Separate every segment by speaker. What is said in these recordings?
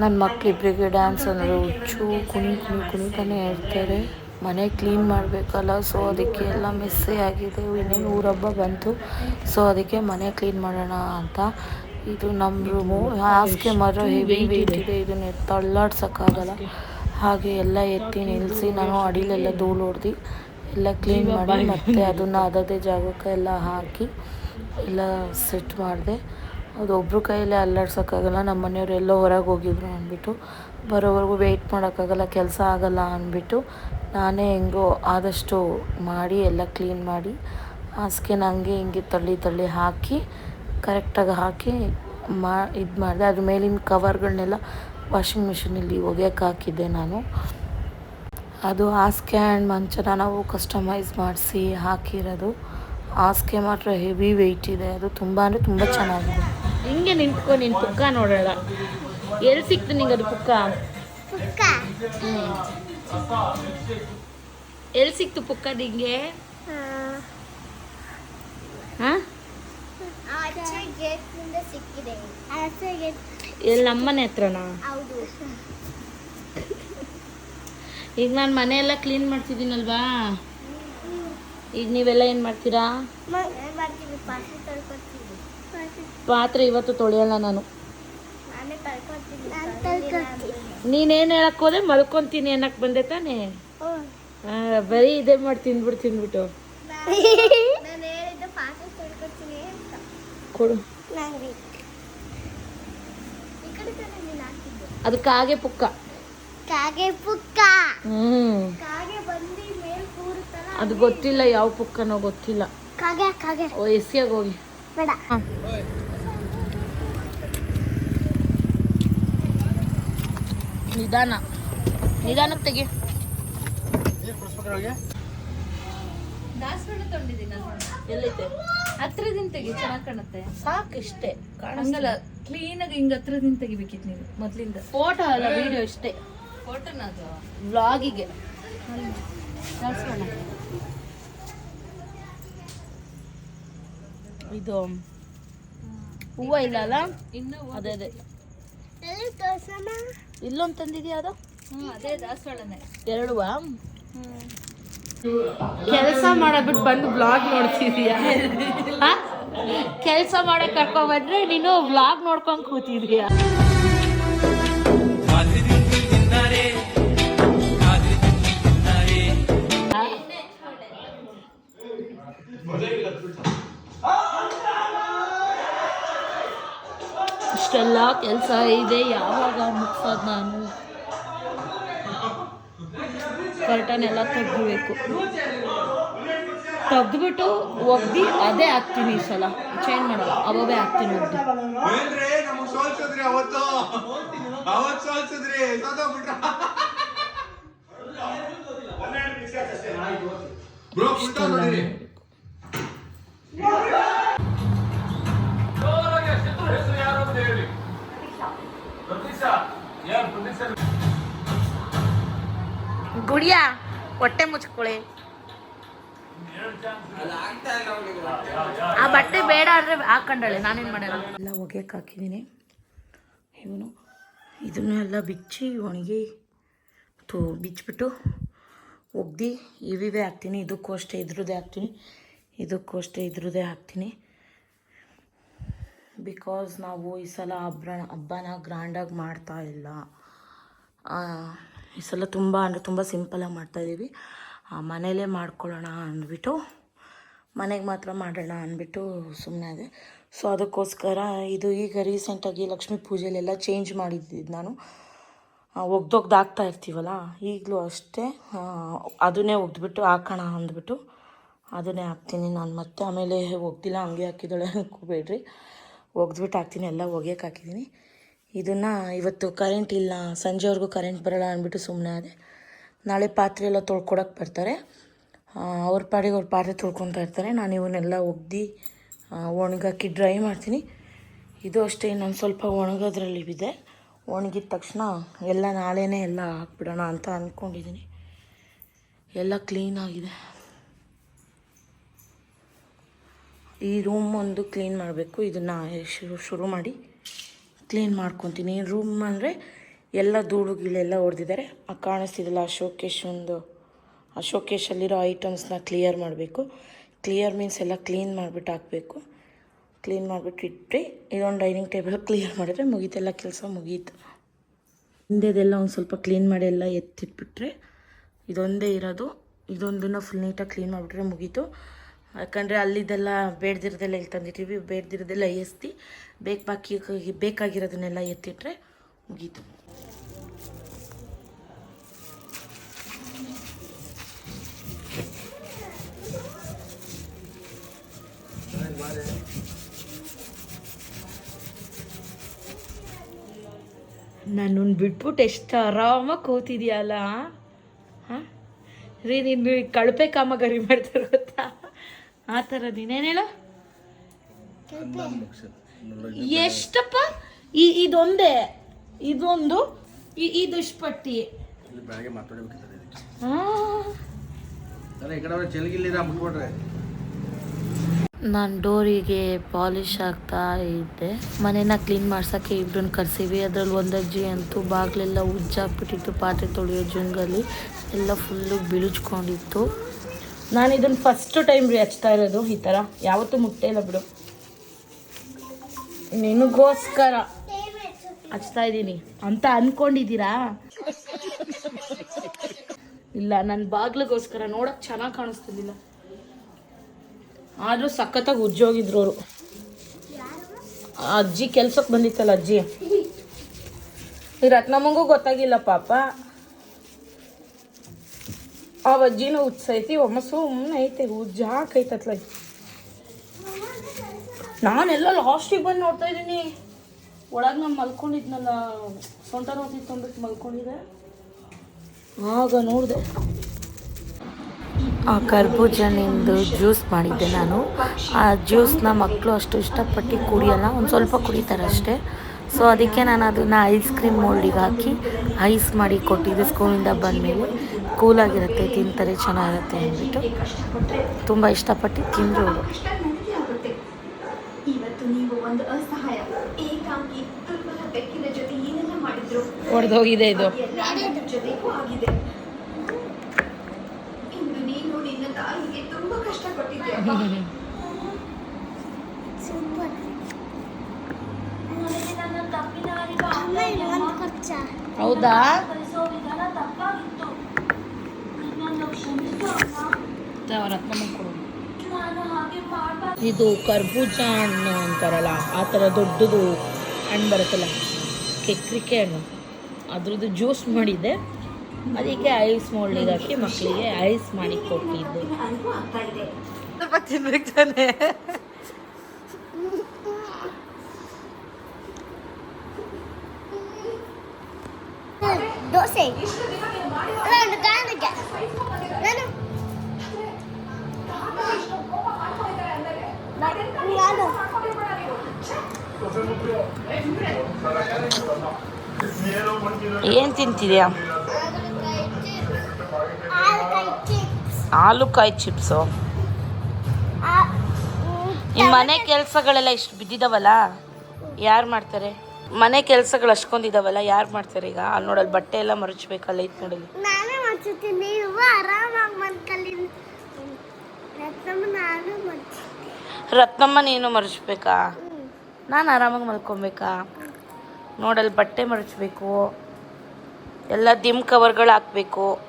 Speaker 1: ನನ್ನ ಮಕ್ಕಳಿಬ್ಬರಿಗೆ ಡ್ಯಾನ್ಸ್ ಅಂದರೆ ಹುಚ್ಚು, ಕುಣಿ ಕುಣಿ, ಕುಣಿತಾನೆ ಇರ್ತಾರೆ. ಮನೆ ಕ್ಲೀನ್ ಮಾಡಬೇಕಲ್ಲ ಸೊ ಅದಕ್ಕೆ ಎಲ್ಲ ಮೆಸ್ಸಿ ಆಗಿದೆ. ಇನ್ನೇನು ಊರಬ್ಬ ಬಂತು ಸೊ ಅದಕ್ಕೆ ಮನೆ ಕ್ಲೀನ್ ಮಾಡೋಣ ಅಂತ. ಇದು ನಮ್ಮ ರೂಮು ಹಾಸಿಗೆ ಮರ ಹೆವಿ ವೆಯ್ಟ್ ಇದೆ. ಇದನ್ನ ತಳ್ಳಾಡ್ಸೋಕ್ಕಾಗಲ್ಲ. ಹಾಗೆ ಎಲ್ಲ ಎತ್ತಿ ನಿಲ್ಲಿಸಿ ನಾನು ಅಡಿಲೆಲ್ಲ ಧೂಳು ಹೊಡೆದು ಎಲ್ಲ ಕ್ಲೀನ್ ಮಾಡಿ ಮತ್ತೆ ಅದನ್ನು ಅದದೇ ಜಾಗಕ್ಕೆ ಎಲ್ಲ ಹಾಕಿ ಎಲ್ಲ ಸೆಟ್ ಮಾಡಿದೆ. ಅದು ಒಬ್ಬರು ಕೈಯಲ್ಲಿ ಅಲ್ಲಾಡ್ಸೋಕ್ಕಾಗಲ್ಲ, ನಮ್ಮ ಮನೆಯವ್ರು ಎಲ್ಲೋ ಹೊರಗೆ ಹೋಗಿದ್ರು ಅಂದ್ಬಿಟ್ಟು, ಬರೋವರೆಗೂ ವೆಯ್ಟ್ ಮಾಡೋಕ್ಕಾಗಲ್ಲ, ಕೆಲಸ ಆಗಲ್ಲ ಅಂದ್ಬಿಟ್ಟು ನಾನೇ ಹೆಂಗೋ ಆದಷ್ಟು ಮಾಡಿ, ಎಲ್ಲ ಕ್ಲೀನ್ ಮಾಡಿ ಹಾಸಿಗೆನ ಹಂಗೆ ಹಿಂಗೆ ತಳ್ಳಿ ತಳ್ಳಿ ಹಾಕಿ ಕರೆಕ್ಟಾಗಿ ಹಾಕಿ ಮಾ, ಇದು ಮಾಡಿದೆ. ಅದ್ರ ಮೇಲಿನ ಕವರ್ಗಳನ್ನೆಲ್ಲ ವಾಷಿಂಗ್ ಮಿಷಿನಲ್ಲಿ ಒಗೆಯಕ್ಕೆ ಹಾಕಿದ್ದೆ ನಾನು. ಅದು ಹಾಸಿಗೆ ಆ್ಯಂಡ್ ಮಂಚನ ನಾವು ಕಸ್ಟಮೈಸ್ ಮಾಡಿಸಿ ಹಾಕಿರೋದು. ಹಾಸಿಗೆ ಮಾತ್ರ ಹೆವಿ ವೆಯ್ಟ್ ಇದೆ. ಅದು ತುಂಬ ಅಂದರೆ ತುಂಬ ಚೆನ್ನಾಗಿದೆ.
Speaker 2: ಹಿಂಗೆ ನಿಂತ್ಕೊ ನಿನ್ ಪುಕ್ಕ ನೋಡೋಣ. ಎಲ್ಲಿ ಸಿಕ್ತು ನಿಂಗೆ ಅದು ಪುಕ್ಕ? ಎಲ್ಲಿ ಸಿಕ್ತು ಪುಕ್ಕ ನಿಂಗೆ? ಎಲ್ಲಿ ನಮ್ಮನೆ ಹತ್ರನಾ? ಈಗ ನಾನು ಮನೆ ಎಲ್ಲ ಕ್ಲೀನ್ ಮಾಡ್ತಿದ್ದೀನಲ್ವಾ? ಈಗ ನೀವೆಲ್ಲ ಏನು ಮಾಡ್ತೀರಾ?
Speaker 3: ಪಾತ್ರೆ
Speaker 2: ಇವತ್ತು ತೊಳೆಯಲ್ಲ ನಾನು. ನೀನೇನು ಹೇಳಕ್ ಹೋದ್ರೆ ಮಲ್ಕೊಂತೀನಿ ಅನ್ನಕ್ ಬಂದೆ ತಾನೆ? ಬರೀ ಇದೇ ಮಾಡಿ ತಿಂದ್ಬಿಟ್ಟು ತಿಂದ್ಬಿಟ್ಟು.
Speaker 3: ನಾನು ಹೇಳಿದ್ದು ಪಾತ್ರೆ ತೊಳ್ಕೊತೀನಿ
Speaker 2: ಕೊಡು.
Speaker 3: ಹಾಕಿದ್ದು?
Speaker 2: ಅದಕ್ಕಾಗೆ ಪುಕ್ಕ.
Speaker 3: ಕಾಗೆ ಪುಕ್ಕ.
Speaker 2: ಹ್ಮ್.
Speaker 3: ಕಾಗೆ
Speaker 2: ಅದು ಗೊತ್ತಿಲ್ಲ ಯಾವ ಪುಕ್ಕನೋ ಗೊತ್ತಿಲ್ಲ.
Speaker 3: ಕಾಗೆ ಕಾಗೆ.
Speaker 2: ಓ ಎಸ್ಸಿಯಾಗ ಹೋಗಿ.
Speaker 3: ಬೇಡ.
Speaker 2: ನಿಧಾನ. ನಿಧಾನಕ್ಕೆ ತೆಗಿ. ಎಲ್ಲೈತೆ
Speaker 4: ಹತ್ರದಿಂದ ತೆಗಿ ಚೆನ್ನಾಗಿ ಕಾಣುತ್ತೆ.
Speaker 2: ಸಾಕಿಷ್ಟೇ.
Speaker 4: ಇಷ್ಟೇ ಕ್ಲೀನ್ ಆಗಿ ಹಿಂಗ ಹತ್ರದಿಂದ ತೆಗಿಬೇಕಿತ್ತು ನೀವು ಮೊದ್ಲಿಂದ.
Speaker 2: ಫೋಟೋ ಅಲ್ಲ ವಿಡಿಯೋ ಇಷ್ಟೇ
Speaker 4: ಫೋಟೋನ ಅದು?
Speaker 2: ವ್ಲಾಗಿಗೆ
Speaker 4: ಕಳ್ಸೋಣ
Speaker 2: ಇದು ಹೂವು ಇಲ್ಲ ಅಲ್ಲ
Speaker 4: ಇನ್ನು
Speaker 2: ಅದೇ ಅದೇ. ಇಲ್ಲೊಂದು ತಂದಿದ್ಯಾ ಅದು?
Speaker 4: ಅದೇ ದಾಸವಾಳನೆ.
Speaker 2: ಎರಡುವಾ? ಕೆಲಸ ಮಾಡಬಿಟ್ಟು ಬಂದು ಬ್ಲಾಗ್ ನೋಡ್ತಿದೀಯ? ಕೆಲಸ ಮಾಡಕ್ ಕರ್ಕೊಂಡ್ಬಂದ್ರೆ ನೀನು ಬ್ಲಾಗ್ ನೋಡ್ಕೊಂಡ್ ಕೂತಿದೀಯ? ಇಷ್ಟೆಲ್ಲ ಕೆಲಸ ಇದೆ ಯಾವಾಗ ಮುಗಿಸೋದು ನಾನು? ಕರ್ಟನ್ ಎಲ್ಲ ತೆಗ್ದಬೇಕು ತೆಗ್ದುಬಿಟ್ಟು ಒಗ್ದು ಅದೇ ಹಾಕ್ತೀನಿ ಈ ಸಲ. ಚೇಂಜ್ ಮಾಡಲ್ಲ ಅವೇ ಹಾಕ್ತೀನಿ ಒಗ್ದು.
Speaker 5: ಸೋಲ್ಸಿದ್ರಿ
Speaker 2: ಗುಡಿಯ ಹೊಟ್ಟೆ ಮುಚ್ಕೊಳ್ಳಿ. ಆ ಬಟ್ಟೆ ಬೇಡ ಅಂದ್ರೆ ಹಾಕೊಂಡಳೆ, ನಾನೇನ್ ಮಾಡೋಣ
Speaker 1: ಎಲ್ಲ ಒಗೆಯಕ್ಕೆ ಹಾಕಿದ್ದೀನಿ. ಇವನು ಇದನ್ನೆಲ್ಲ ಬಿಚ್ಚಿ ಒಣಗಿ ತು ಬಿಚ್ಚಿಬಿಟ್ಟು ಒಗ್ದು ಇವಿವೇ ಹಾಕ್ತೀನಿ. ಇದಕ್ಕೂ ಅಷ್ಟೇ ಇದ್ರದ್ದೇ ಹಾಕ್ತೀನಿ. ಇದಕ್ಕೂ ಅಷ್ಟೇ ಇದ್ರದ್ದೇ ಹಾಕ್ತೀನಿ. ಬಿಕಾಸ್ ನಾವು ಈ ಸಲ ಹಬ್ಬ ಹಬ್ಬನ ಗ್ರ್ಯಾಂಡಾಗಿ ಮಾಡ್ತಾ ಇಲ್ಲ. ಈ ಸಲ ತುಂಬ ಅಂದರೆ ತುಂಬ ಸಿಂಪಲಾಗಿ ಮಾಡ್ತಾಯಿದ್ದೀವಿ ಮನೇಲೇ ಮಾಡ್ಕೊಳ್ಳೋಣ ಅಂದ್ಬಿಟ್ಟು, ಮನೆಗೆ ಮಾತ್ರ ಮಾಡೋಣ ಅಂದ್ಬಿಟ್ಟು ಸುಮ್ಮನೆ ಅದೇ ಸೊ ಅದಕ್ಕೋಸ್ಕರ ಇದು ಈಗ ರೀಸೆಂಟಾಗಿ ಲಕ್ಷ್ಮೀ ಪೂಜೆಲೆಲ್ಲ ಚೇಂಜ್ ಮಾಡಿದ್ದಿದ್ದು ನಾನು. ಒಗ್ದೊಗ್ದಾಗ್ತಾ ಇರ್ತೀವಲ್ಲ, ಈಗಲೂ ಅಷ್ಟೇ ಅದನ್ನೇ ಒಗ್ದುಬಿಟ್ಟು ಹಾಕೋಣ ಅಂದ್ಬಿಟ್ಟು ಅದನ್ನೇ ಹಾಕ್ತೀನಿ ನಾನು. ಮತ್ತೆ ಆಮೇಲೆ ಒಗ್ದಿಲ್ಲ, ಹಂಗೆ ಹಾಕಿದ್ದಾಳೆ ಅನ್ಕೋಬೇಡ್ರಿ. ಒಗ್ದುಬಿಟ್ಟು ಹಾಕ್ತೀನಿ, ಎಲ್ಲ ಒಗೆಯಕ್ಕೆ ಹಾಕಿದ್ದೀನಿ. ಇದನ್ನು ಇವತ್ತು ಕರೆಂಟ್ ಇಲ್ಲ ಸಂಜೆವರೆಗೂ ಕರೆಂಟ್ ಬರೋಲ್ಲ ಅಂದ್ಬಿಟ್ಟು ಸುಮ್ಮನೆ ಆದೆ. ನಾಳೆ ಪಾತ್ರೆ ಎಲ್ಲ ತೊಳ್ಕೊಡಕ್ಕೆ ಬರ್ತಾರೆ. ಅವ್ರ ಪಾಡಿಗೆ ಅವ್ರ ಪಾತ್ರೆ ತೊಳ್ಕೊತಾ ಇರ್ತಾರೆ. ನಾನು ಇವನ್ನೆಲ್ಲ ಒಗ್ದು ಒಣಗಾಕಿ ಡ್ರೈ ಮಾಡ್ತೀನಿ. ಇದು ಅಷ್ಟೇ ನಾನು ಸ್ವಲ್ಪ ಒಣಗೋದ್ರಲ್ಲಿ ಇದೆ. ಒಣಗಿದ ತಕ್ಷಣ ಎಲ್ಲ ನಾಳೆನೇ ಎಲ್ಲ ಹಾಕ್ಬಿಡೋಣ ಅಂತ ಅಂದ್ಕೊಂಡಿದ್ದೀನಿ ಎಲ್ಲ ಕ್ಲೀನಾಗಿದೆ ಈ ರೂಮ್ ಒಂದು ಕ್ಲೀನ್ ಮಾಡಬೇಕು. ಇದನ್ನು ಶುರು ಶುರು ಮಾಡಿ. ಕ್ಲೀನ್ ಮಾಡ್ಕೊತೀನಿ. ರೂಮ್ ಅಂದರೆ ಎಲ್ಲ ಧೂಳು ಗೀಳೆಲ್ಲ ಹೊಡೆದಿದ್ದಾರೆ ಆ ಕಾಣಿಸ್ತಿದ್ದಿಲ್ಲ ಆ ಶೋಕೇಶ್ ಒಂದು, ಆ ಶೋಕೇಶಲ್ಲಿರೋ ಐಟಮ್ಸ್ನ ಕ್ಲಿಯರ್ ಮಾಡಬೇಕು. ಕ್ಲಿಯರ್ ಮೀನ್ಸ್ ಎಲ್ಲ ಕ್ಲೀನ್ ಮಾಡಿಬಿಟ್ಟು ಹಾಕಬೇಕು. ಕ್ಲೀನ್ ಮಾಡಿಬಿಟ್ಟು ಇಟ್ಟರೆ ಇದೊಂದು ಡೈನಿಂಗ್ ಟೇಬಲ್ ಕ್ಲಿಯರ್ ಮಾಡಿದ್ರೆ ಮುಗೀತೆಲ್ಲ ಕೆಲಸ ಮುಗೀತು. ಹಿಂದೆದೆಲ್ಲ ಒಂದು ಸ್ವಲ್ಪ ಕ್ಲೀನ್ ಮಾಡಿ ಎಲ್ಲ ಎತ್ತಿಟ್ಬಿಟ್ರೆ ಇದೊಂದೇ ಇರೋದು. ಇದೊಂದನ್ನು ಫುಲ್ ನೀಟಾಗಿ ಕ್ಲೀನ್ ಮಾಡಿಬಿಟ್ರೆ ಮುಗೀತು. ಯಾಕಂದರೆ ಅಲ್ಲಿದ್ದೆಲ್ಲ ಬೇಡ್ದಿರೋದೆಲ್ಲ ಇಲ್ಲಿ ತಂದಿಟ್ಟಿವಿ ಬೇಡ್ದಿರೋದೆಲ್ಲ ಎಸ್ತಿ ಬೇಕು ಬಾಕಿ ಬೇಕಾಗಿರೋದನ್ನೆಲ್ಲ ಎತ್ತಿಟ್ರೆ ಮುಗೀತು. ನಾನು ಬಿಟ್ಬಿಟ್ಟು ಎಷ್ಟು ಆರಾಮಾಗಿ ಕೂತಿದ್ಯಲ್ಲ ಹಾಂ ರೀ, ನೀನು ಕಳಪೆ ಕಾಮಗಾರಿ ಮಾಡ್ತಾರೆ ಗೊತ್ತಾ? ಆ ಥರ ನೀನೇನು ಹೇಳು? ಎಷ್ಟಪ್ಪ? ಈ ಇದೊಂದೇ ಇದೊಂದು ಈ- ಪಟ್ಟಿ ನಾನು ಡೋರಿಗೆ ಪಾಲಿಶ್ ಆಗ್ತಾ ಇದ್ದೆ. ಮನೇನ ಕ್ಲೀನ್ ಮಾಡ್ಸೋಕ್ಕೆ ಇಬ್ಬರನ್ನ ಕರ್ಸಿವಿ. ಅದರಲ್ಲಿ ಒಂದಜ್ಜಿ ಅಜ್ಜಿ ಅಂತೂ ಬಾಗಿಲೆಲ್ಲ ಉಜ್ಜಾಕ್ಬಿಟ್ಟಿತ್ತು ಪಾತ್ರೆ ತೊಳೆಯೋ ಜುಂಗಲ್ಲಿ. ಎಲ್ಲ ಫುಲ್ಲು ಬಿಳುಚ್ಕೊಂಡಿತ್ತು. ನಾನು ಇದನ್ನು ಫಸ್ಟ್ ಟೈಮ್ ರೀ ಹಚ್ತಾ ಇರೋದು ಈ ಥರ ಯಾವತ್ತೂ ಮುಟ್ಟೇ ಇಲ್ಲ ಬಿಡು. ನಿನಗೋಸ್ಕರ ಹಚ್ತಾ ಇದ್ದೀನಿ. ಅಂತ ಅನ್ಕೊಂಡಿದ್ದೀರಾ? ಇಲ್ಲ ನನ್ನ ಬಾಗ್ಲಿಗೋಸ್ಕರ ನೋಡಕ್ ಚೆನ್ನಾಗಿ ಕಾಣಿಸ್ತಿದ್ದಿಲ್ಲ ಆದರೂ ಸಖತ್ತಾಗಿ ಉಜ್ಜೋಗಿದ್ರು ಅವರು. ಅಜ್ಜಿ ಕೆಲ್ಸಕ್ಕೆ ಬಂದಿತ್ತಲ್ಲ ಅಜ್ಜಿ? ಈ ರತ್ನಮ್ಮಂಗೂ ಗೊತ್ತಾಗಿಲ್ಲ ಪಾಪ. ಆ ಅಜ್ಜಿನ ಉಜ್ಸೈತಿ ಒಮ್ಮ ಸುಮ್ಮನೆ ಐತೆ ಉಜ್ಜ ಹಾಕೈತತ್ಲ. ನಾನೆಲ್ಲ ಲಾಸ್ಟಿಗೆ ಬಂದು ನೋಡ್ತಾ ಇದ್ದೀನಿ. ಒಳಗೆ ನಾನು ಮಲ್ಕೊಂಡಿದ್ನಲ್ಲ, ಸೊಂಟ ನೋಡ್ತಿತ್ತು ಅಂದ್ಬಿಟ್ಟು ಮಲ್ಕೊಂಡಿದ್ದೆ. ಆಗ ನೋಡಿದೆ. ಆ ಕರ್ಬೂಜನಿಂದು ಜ್ಯೂಸ್ ಮಾಡಿದ್ದೆ ನಾನು. ಆ ಜ್ಯೂಸ್ನ ಮಕ್ಕಳು ಅಷ್ಟು ಇಷ್ಟಪಟ್ಟು ಕುಡಿಯಲ್ಲ, ಒಂದು ಸ್ವಲ್ಪ ಕುಡಿತಾರೆ ಅಷ್ಟೇ. ಸೊ ಅದಕ್ಕೆ ನಾನು ಅದನ್ನು ಐಸ್ ಕ್ರೀಮ್ ಮೋಲ್ಡಿಗೆ ಹಾಕಿ ಐಸ್ ಮಾಡಿ ಕೊಟ್ಟಿದ್ದೆ ಸ್ಕೂಲಿಂದ ಬಂದಮೇಲೆ. ಕೂಲಾಗಿರುತ್ತೆ ತಿಂತಾರೆ ಚೆನ್ನಾಗಿರುತ್ತೆ ಅಂದ್ಬಿಟ್ಟು ತುಂಬ ಇಷ್ಟಪಟ್ಟು ತಿಂದರು ಹೊಡೆದೋಗಿದೆ ಇದು.
Speaker 6: ಎಲ್ಲರ ಇದು
Speaker 1: ಕರ್ಬೂಜ ಹಣ್ಣು ಅಂತಾರಲ್ಲ ಆ ಥರ ದೊಡ್ಡದು ಹಣ್ಣು ಬರುತ್ತಲ್ಲ ಕೆಕ್ರಿಕೆ ಹಣ್ಣು. ಅದ್ರದ್ದು ಜ್ಯೂಸ್ ಮಾಡಿದ್ದೆ. ಅದಕ್ಕೆ ಐಸ್ ಮೋಲ್ಡಿಗೆ ಹಾಕಿ ಮಕ್ಕಳಿಗೆ ಐಸ್ ಮಾಡಿ ಕೊಟ್ಟಿದ್ದೆ. ತಿನ್ಬೇಕು ತಾನೆ.
Speaker 3: ದೋಸೆ.
Speaker 1: ಏನು ತಿಂತಿದ್ಯಾ
Speaker 3: ಆಲೂಕಾಯಿ ಚಿಪ್ಸ್.
Speaker 1: ಈ ಮನೆ ಕೆಲಸಗಳೆಲ್ಲ ಇಷ್ಟು ಬಿದ್ದಿದಾವಲ್ಲ? ಯಾರು ಮಾಡ್ತಾರೆ? ಮನೆ ಕೆಲಸಗಳು ಅಷ್ಟೊಂದಿದಾವಲ್ಲ, ಯಾರು ಮಾಡ್ತಾರೆ ಈಗ? ಅಲ್ಲಿ ನೋಡಲ್ಲಿ ಬಟ್ಟೆ ಎಲ್ಲ ಮರಚ್ಬೇಕಲ್ಲ ಇತ್ತು ನೋಡಲ್ಲಿ
Speaker 3: ಮಾಡ್ಸುತ್ತೀನಿ ನೀವು ಆರಾಮಾಗಿ ಮನ್ಕಲ್ಲಿ ರತ್ನಮ್ಮ ನಾನು
Speaker 1: ಮರಚಬೇಕಾ? ನಾನು ಆರಾಮಾಗಿ ಮಲ್ಕೊಬೇಕಾ? ನೋಡಲ್ಲಿ ಬಟ್ಟೆ ಮರಚಬೇಕು. ಎಲ್ಲ ದಿಮ್ ಕವರ್ಗಳು ಹಾಕ್ಬೇಕು.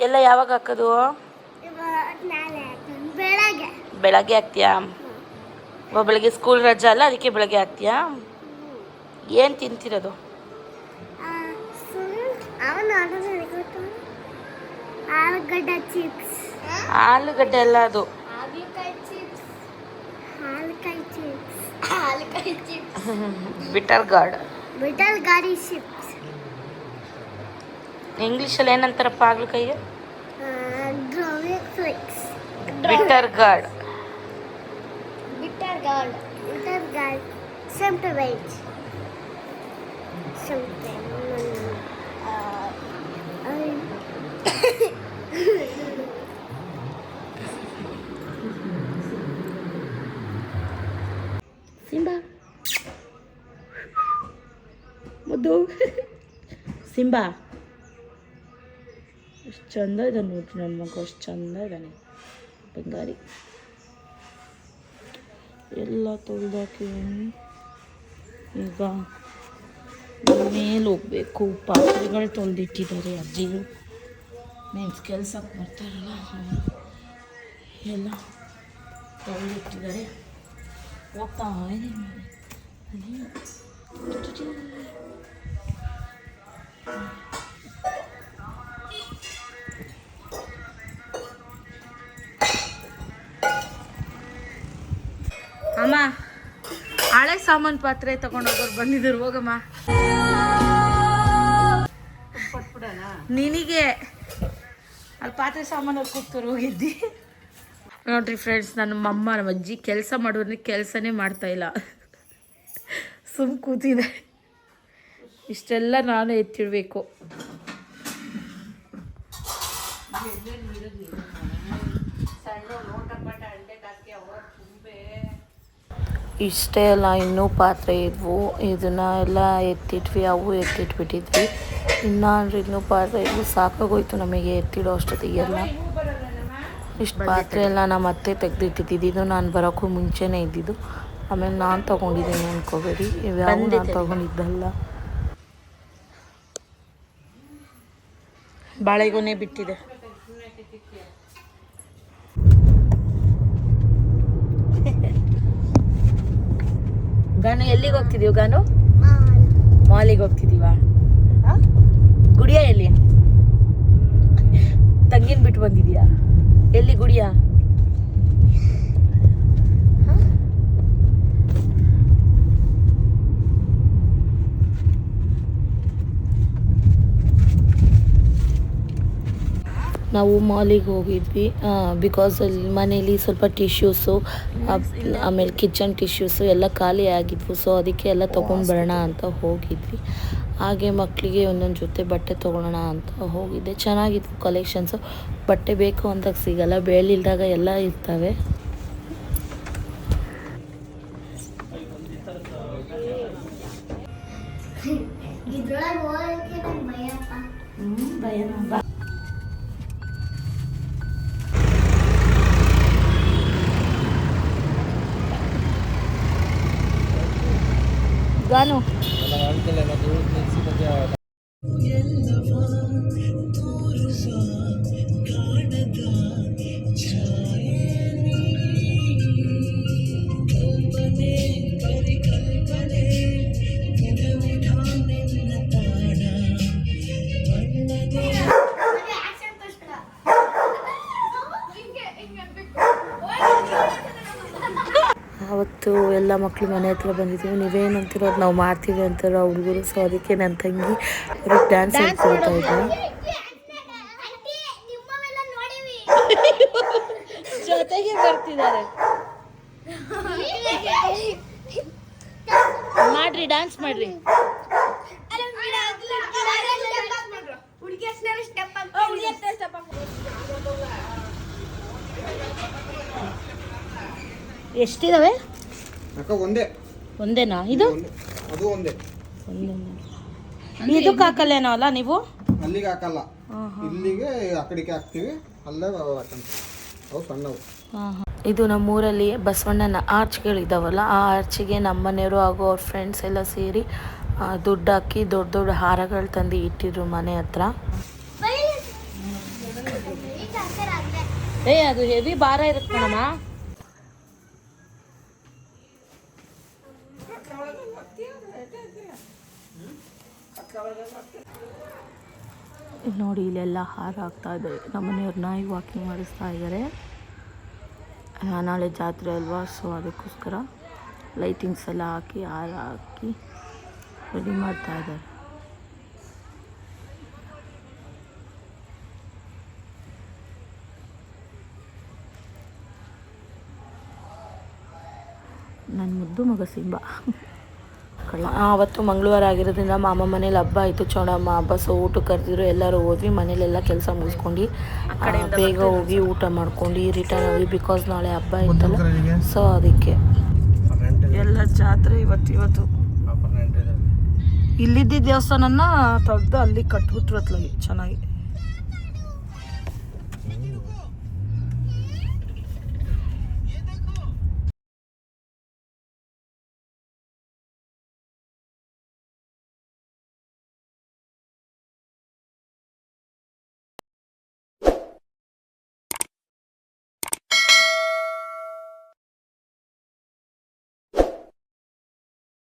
Speaker 1: ಎಲ್ಲ ಯಾವಾಗ ಹಾಕೋದು.
Speaker 3: ಬೆಳಗ್ಗೆ.
Speaker 1: ಹಾಕ್ತೀಯಾ? ಬೆಳಗ್ಗೆ ಸ್ಕೂಲ್ ರಜಾ ಅಲ್ಲ ಅದಕ್ಕೆ ಬೆಳಗ್ಗೆ ಹಾಕ್ತೀಯಾ? ಏನು ತಿಂತಿರೋದು?
Speaker 3: ಆಲೂಗಡ್ಡೆ
Speaker 1: ಎಲ್ಲ ಅದು.
Speaker 3: ಹಾಲಕಾಯಿ chips ಹಾಲಕಾಯಿ chips
Speaker 1: bitter gourd
Speaker 3: bitter gourd chips
Speaker 1: ಇಂಗ್ಲೀಷಲ್ಲಿ ಏನಂತಾರಪ್ಪ ಹಾಗಲಕಾಯಿಗೆ
Speaker 3: ಡ್ರೋವಿ Flix
Speaker 1: bitter gourd
Speaker 3: bitter gourd bitter gourd some to veg something uh,
Speaker 1: Simba. ಮುದ್ದು.
Speaker 2: ಸಿಂಬಾ. ಎಷ್ಟು ಚಂದ ಇದ್ದಾನೆ ನೋಡ್ರಿ ನನ್ನ ಮಗ ಅಷ್ಟು ಚಂದ ಇದ್ದಾನೆ ಬಂಗಾರಿ ಎಲ್ಲ ತೊಳೆದಾಕಿದ್ದೀನಿ ಈಗ ಮೇಲೆ ಹೋಗ್ಬೇಕು. ಪಾತ್ರೆಗಳು ತೊಳೆದಿಟ್ಟಿದ್ದಾರೆ ಅಜ್ಜಿ ಮೀನ್ಸ್ ಕೆಲ್ಸಕ್ಕೆ ಬರ್ತಾರಲ್ಲ ಎಲ್ಲ ತೊಳೆದಿಟ್ಟಿದ್ದಾರೆ. ಹೋಗ್ತಾ ಇದ್ದೀನಿ. ಅಮ್ಮ ಹಳೆ ಸಾಮಾನು ಪಾತ್ರೆ ತಗೊಂಡೋಗೋರು ಬಂದಿದ್ರು ಹೋಗಮ್ಮ ನಿನಗೆ ಅಲ್ಲಿ ಪಾತ್ರೆ ಸಾಮಾನು ಕೂತ್ಕೊಂಡು ಹೋಗಿದ್ದಿ ನೋಡ್ರಿ ಫ್ರೆಂಡ್ಸ್ ನನ್ನ ಅಮ್ಮ ನಮ್ಮ ಅಜ್ಜಿ ಕೆಲಸ ಮಾಡೋದ್ರೆ ಕೆಲಸನೇ ಮಾಡ್ತಾ ಇಲ್ಲ. ಸುಮ್ ಕೂತಿದೆ ಇಷ್ಟೆಲ್ಲ ನಾನು ಎತ್ತಿಡಬೇಕು.
Speaker 1: ಇಷ್ಟೇ ಅಲ್ಲ, ಇನ್ನೂ ಪಾತ್ರೆ ಇದ್ವು. ಇದನ್ನ ಎಲ್ಲ ಎತ್ತಿಟ್ವಿ, ಅವು ಎತ್ತಿಟ್ಬಿಟ್ಟಿದ್ವಿ. ಇನ್ನು ಅಂದ್ರೆ ಇನ್ನೂ ಪಾತ್ರೆ ಇದ್ವು. ಸಾಕಾಗೋಯ್ತು ನಮಗೆ ಎತ್ತಿಡೋ ಅಷ್ಟೊತ್ತಿಗೆಲ್ಲ. ಇಷ್ಟು ಪಾತ್ರೆ ಎಲ್ಲ ನಮ್ಮ ಅತ್ತೆ ತೆಗೆದಿಟ್ಟಿದ್ದು. ಇದು ನಾನು ಬರೋಕ್ಕೂ ಮುಂಚೆನೇ ಇದ್ದಿದ್ದು. ಆಮೇಲೆ ನಾನು ತೊಗೊಂಡಿದ್ದೀನಿ ಅನ್ಕೋಬೇಡಿ. ಇವ್ಯಾವ ನಾನು ತೊಗೊಂಡಿದ್ದಲ್ಲ.
Speaker 2: ಬಾಳೆಗೊನೆ ಬಿಟ್ಟಿದೆ. ಗಾನು ಎಲ್ಲಿಗೆ ಹೋಗ್ತಿದೀವಿ ಗಾನು? ಮಾಲಿಗೆ ಹೋಗ್ತಿದೀವಾ ಗುಡಿಯ ಎಲ್ಲಿ? ತಂಗಿನ ಬಿಟ್ಟು ಬಂದಿದ್ಯಾ? ಎಲ್ಲಿ ಗುಡಿಯಾ?
Speaker 1: ನಾವು ಮಾಲಿಗೆ ಹೋಗಿದ್ವಿ ಬಿಕಾಸ್ ಅಲ್ಲಿ ಮನೇಲಿ ಸ್ವಲ್ಪ ಟಿಶ್ಯೂಸು ಆಮೇಲೆ ಕಿಚನ್ ಟಿಶ್ಯೂಸು ಎಲ್ಲ ಖಾಲಿ ಆಗಿದ್ವು ಸೊ ಅದಕ್ಕೆ ಎಲ್ಲ ತೊಗೊಂಡ್ಬರೋಣ ಅಂತ ಹೋಗಿದ್ವಿ. ಹಾಗೆ ಮಕ್ಕಳಿಗೆ ಒಂದೊಂದು ಜೊತೆ ಬಟ್ಟೆ ತೊಗೊಳೋಣ ಅಂತ ಹೋಗಿದ್ದೆ ಚೆನ್ನಾಗಿತ್ತು ಕಲೆಕ್ಷನ್ಸು ಬಟ್ಟೆ ಬೇಕು ಅಂದಾಗ ಸಿಗಲ್ಲ ಬೇಳಿಲ್ದಾಗ ಎಲ್ಲ ಇರ್ತವೆ.
Speaker 2: ಗಾನು.
Speaker 1: ಎಲ್ಲ ಮಕ್ಕಳು ಮನೆ ಹತ್ರ ಬಂದಿದ್ದೀವಿ. ನೀವೇನಂತೀರೋ ಅದು ನಾವು ಮಾಡ್ತೀವಿ ಅಂತಾರೋ ಹುಡುಗರು. ಸೊ ಅದಕ್ಕೆ ನನ್ನ ತಂಗಿ ಅವ್ರಿಗೆ ಡ್ಯಾನ್ಸ್ ಹೇಳ್ಕೊಳ್ತಾ ಇದ್ದೆ
Speaker 3: ನಿಮ್ಮವೆಲ್ಲ ನೋಡಿವಿ
Speaker 2: ಜೊತೆಗೆ ಬರ್ತಿದ್ದಾರೆ. ಮಾಡ್ರಿ ಡ್ಯಾನ್ಸ್ ಮಾಡ್ರಿ. ಎಷ್ಟಿದಾವೆ?
Speaker 7: ಅಕ್ಕ ಒಂದೇ.
Speaker 2: ಒಂದೇನಾ? ಇದು?
Speaker 7: ಒಂದೇ. ಅದು ಒಂದೇ.
Speaker 2: ಇದಕ್ಕೆ ಹಾಕಲ್ಲೇನೋ ಅಲ್ಲ ನೀವು?
Speaker 7: ಅಲ್ಲಿಗೆ ಹಾಕಲ್ಲ. ಇಲ್ಲಿಗೆ ಆ ಕಡೆಗೆ ಹಾಕ್ತೀವಿ. ಅಲ್ಲೇ ಹಾಕಂತ ಅವು ಸಣ್ಣವು.
Speaker 2: ಹಾಂ ಹಾಂ.
Speaker 1: ಇದು ನಮ್ಮೂರಲ್ಲಿ ಬಸವಣ್ಣನ ಆರ್ಚ್ಗಳಿದ್ದಾವಲ್ಲ ಆ ಆರ್ಚಿಗೆ ನಮ್ಮ ಮನೆಯವರು ಹಾಗೂ ಅವ್ರ ಫ್ರೆಂಡ್ಸ್ ಎಲ್ಲ ಸೇರಿ ದುಡ್ಡು ಹಾಕಿ ದೊಡ್ಡ ದೊಡ್ಡ ಹಾರಗಳು ತಂದು ಇಟ್ಟಿದ್ರು ಮನೆ ಹತ್ರ.
Speaker 2: ಏ ಅದು ಹೆವಿ ಭಾರ ಇರುತ್ತೆ ಕಣಮ್ಮ.
Speaker 1: ನೋಡಿ, ಇಲ್ಲೆಲ್ಲ ಹಾರಾಗ್ತಾ ಹಾಕ್ತಾ ಇದ್ದಾರೆ ನಮ್ಮ ನಾಯಿ ವಾಕಿಂಗ್ ಮಾಡಿಸ್ತಾ ಇದ್ದಾರೆ ನಾಳೆ ಜಾತ್ರೆ ಅಲ್ವಾ ಸೊ ಅದಕ್ಕೋಸ್ಕರ ಲೈಟಿಂಗ್ಸ್ ಎಲ್ಲ ಹಾಕಿ, ಹಾರ ಹಾಕಿ ರೆಡಿ ಮಾಡ್ತಾ ಇದ್ದಾರೆ ನನ್ನ ಮುದ್ದು ಮಗ ಸಿಂಬ. ಕಳ್ಳ ಆವತ್ತು ಮಂಗಳವಾರ ಆಗಿರೋದ್ರಿಂದ ಮಾಮ ಮನೇಲಿ ಹಬ್ಬ ಆಯಿತು. ಚೌಡಮ್ಮ ಹಬ್ಬ ಸೊ ಊಟಕ್ಕೆ ಕರೆದಿದ್ರು. ಎಲ್ಲರೂ ಹೋದ್ವಿ ಮನೇಲೆಲ್ಲ ಕೆಲಸ ಮುಗಿಸ್ಕೊಂಡು ಬೇಗ ಹೋಗಿ ಊಟ ಮಾಡ್ಕೊಂಡು ರಿಟರ್ನ್ ಹೋಗಿ ಬಿಕಾಸ್ ನಾಳೆ ಹಬ್ಬ ಆಯ್ತಲ್ಲ ಸೊ ಅದಕ್ಕೆ. ಎಲ್ಲ ಜಾತ್ರೆ ಇವತ್ತು ಇವತ್ತು. ಇಲ್ಲಿದ್ದ ದೇವಸ್ಥಾನನ ತೆಗ್ದು ಅಲ್ಲಿ ಕಟ್ಬಿಟ್ರು ಅತ್ಲಾಗಿ ಚೆನ್ನಾಗಿ.